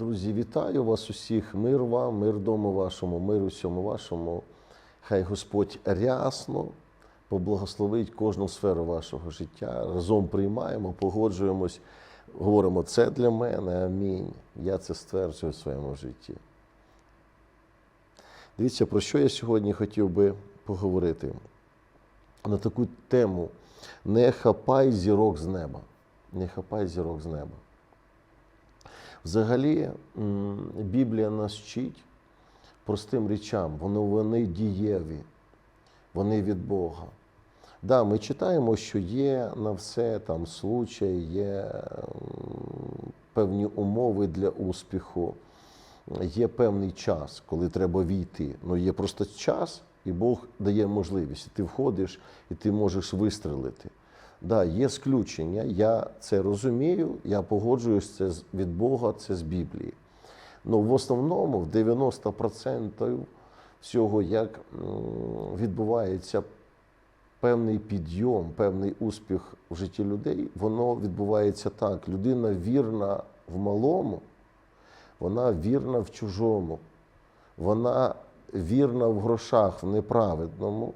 Друзі, вітаю вас усіх. Мир вам, мир дому вашому, мир усьому вашому. Хай Господь рясно поблагословить кожну сферу вашого життя. Разом приймаємо, погоджуємось, говоримо, це для мене, амінь. Я це стверджую в своєму житті. Дивіться, про що я сьогодні хотів би поговорити. На таку тему не хапай зірок з неба. Не хапай зірок з неба. Взагалі, Біблія нас вчить простим речам, вони, вони дієві, вони від Бога. Да, ми читаємо, що є на все там случай, є певні умови для успіху, є певний час, коли треба війти. Ну є просто час, і Бог дає можливість. І ти входиш і ти можеш вистрелити. Да, є сключення, я це розумію, я погоджуюсь це від Бога, це з Біблії. Ну, в основному, в 90% всього, як відбувається певний підйом, певний успіх в житті людей, воно відбувається так. Людина вірна в малому, вона вірна в чужому, вона вірна в грошах, в неправедному.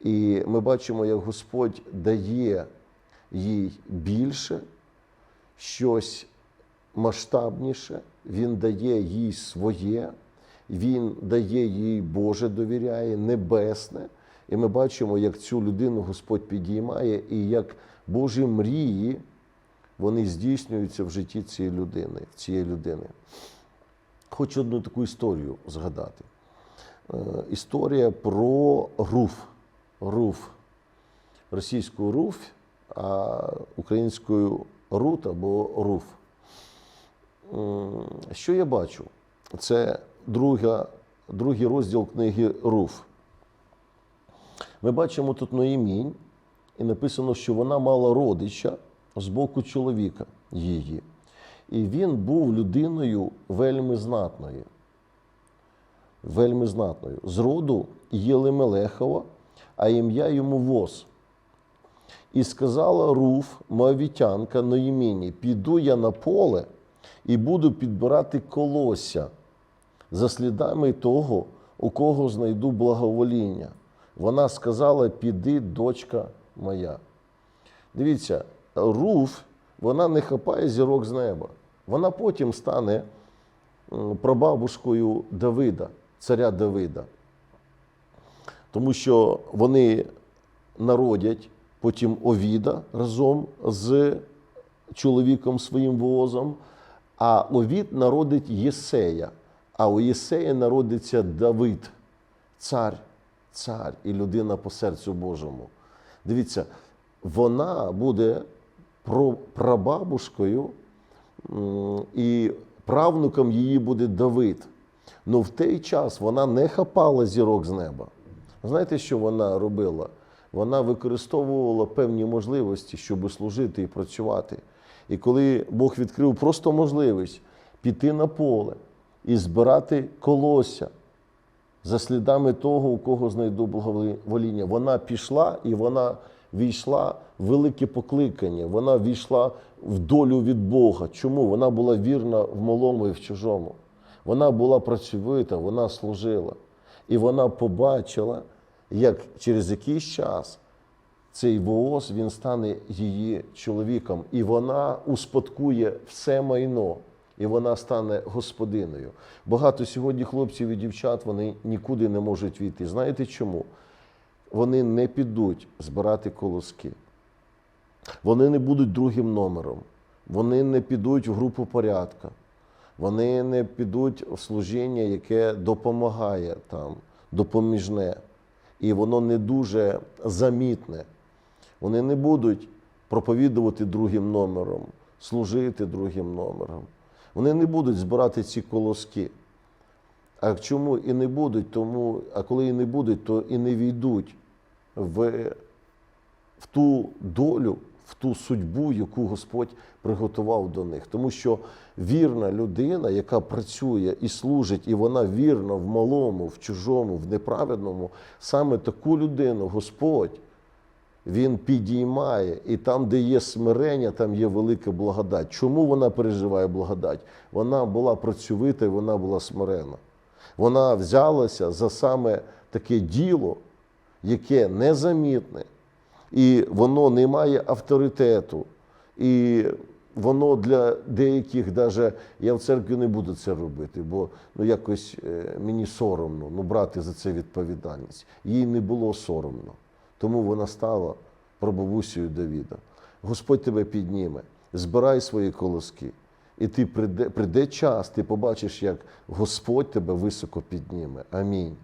І ми бачимо, як Господь дає їй більше, щось масштабніше, Він дає їй своє, Він дає їй Боже довіряє, небесне. І ми бачимо, як цю людину Господь підіймає, і як Божі мрії вони здійснюються в житті цієї людини. цієї людини. Хочу одну таку історію згадати. Е, Історія про руф. Руф. Російською руф, українською рут або руф. Що я бачу? Це друга, другий розділ книги Руф. Ми бачимо тут Ноємінь, і написано, що вона мала родича з боку чоловіка її. І він був людиною вельми знатною. Вельми знатною. З роду Єлемелехова, а ім'я йому Воз. І сказала Руф, моавітянка Ноєміні, піду я на поле і буду підбирати колосся за слідами того, у кого знайду благовоління. Вона сказала: піди, дочка моя. Дивіться, Руф, вона не хапає зірок з неба. Вона потім стане прабабушкою Давида, царя Давида. Тому що вони народять потім Овіда разом з чоловіком своїм возом, а Овід народить Єсея, а у Єсея народиться Давид, цар, цар і людина по серцю Божому. Дивіться, вона буде прабабушкою, і правнуком її буде Давид. Ну в той час вона не хапала зірок з неба. Знаєте, що вона робила? Вона використовувала певні можливості, щоб служити і працювати. І коли Бог відкрив просто можливість піти на поле і збирати колосся за слідами того, у кого знайду благовоління, вона пішла і вона війшла в велике покликання, вона війшла в долю від Бога. Чому? Вона була вірна в малому і в чужому. Вона була працьовита, вона служила. І вона побачила, як через якийсь час цей Вооз він стане її чоловіком, і вона успадкує все майно, і вона стане господиною. Багато сьогодні хлопців і дівчат вони нікуди не можуть війти. Знаєте чому? Вони не підуть збирати колоски. Вони не будуть другим номером. Вони не підуть в групу порядка. Вони не підуть в служіння, яке допомагає там, допоміжне. І воно не дуже замітне. Вони не будуть проповідувати другим номером, служити другим номером. Вони не будуть збирати ці колоски. А чому і не будуть? Тому, а коли і не будуть, то і не війдуть в, в ту долю, в ту судьбу, яку Господь приготував до них. Тому що вірна людина, яка працює і служить, і вона вірна в малому, в чужому, в неправедному, саме таку людину Господь Він підіймає, і там, де є смирення, там є велика благодать. Чому вона переживає благодать? Вона була працьовита, і вона була смирена. Вона взялася за саме таке діло, яке незамітне, і воно не має авторитету. І воно для деяких, даже я в церкві не буду це робити, бо ну якось е, мені соромно ну, брати за це відповідальність. Їй не було соромно. Тому вона стала прабабусею Давіда. Господь тебе підніме, збирай свої колоски. І ти прийде, прийде час, ти побачиш, як Господь тебе високо підніме. Амінь.